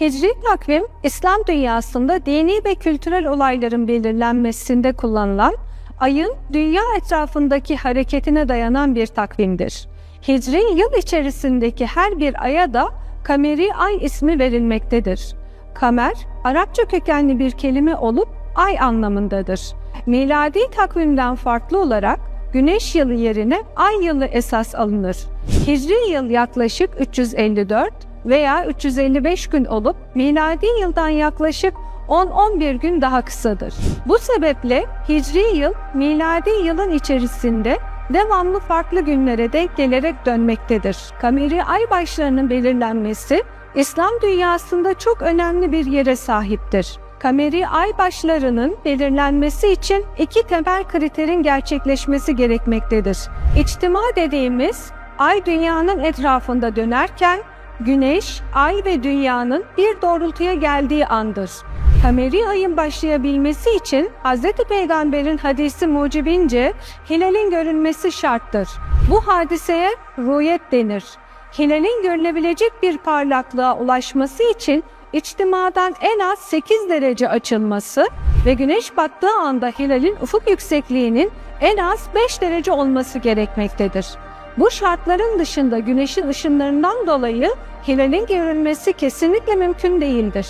Hicri takvim, İslam dünyasında dini ve kültürel olayların belirlenmesinde kullanılan, ayın dünya etrafındaki hareketine dayanan bir takvimdir. Hicri yıl içerisindeki her bir aya da kameri ay ismi verilmektedir. Kamer, Arapça kökenli bir kelime olup ay anlamındadır. Miladi takvimden farklı olarak güneş yılı yerine ay yılı esas alınır. Hicri yıl yaklaşık 354 veya 355 gün olup miladi yıldan yaklaşık 10-11 gün daha kısadır. Bu sebeple Hicri yıl miladi yılın içerisinde devamlı farklı günlere denk gelerek dönmektedir. Kameri ay başlarının belirlenmesi İslam dünyasında çok önemli bir yere sahiptir. Kameri ay başlarının belirlenmesi için iki temel kriterin gerçekleşmesi gerekmektedir. İçtima dediğimiz ay dünyanın etrafında dönerken güneş, ay ve dünyanın bir doğrultuya geldiği andır. Kameri ayın başlayabilmesi için Hz. Peygamber'in hadisi mucibince hilalin görünmesi şarttır. Bu hadiseye rüyet denir. Hilalin görülebilecek bir parlaklığa ulaşması için içtimadan en az 8 derece açılması ve güneş battığı anda hilalin ufuk yüksekliğinin en az 5 derece olması gerekmektedir. Bu şartların dışında güneşin ışınlarından dolayı hilalin görülmesi kesinlikle mümkün değildir.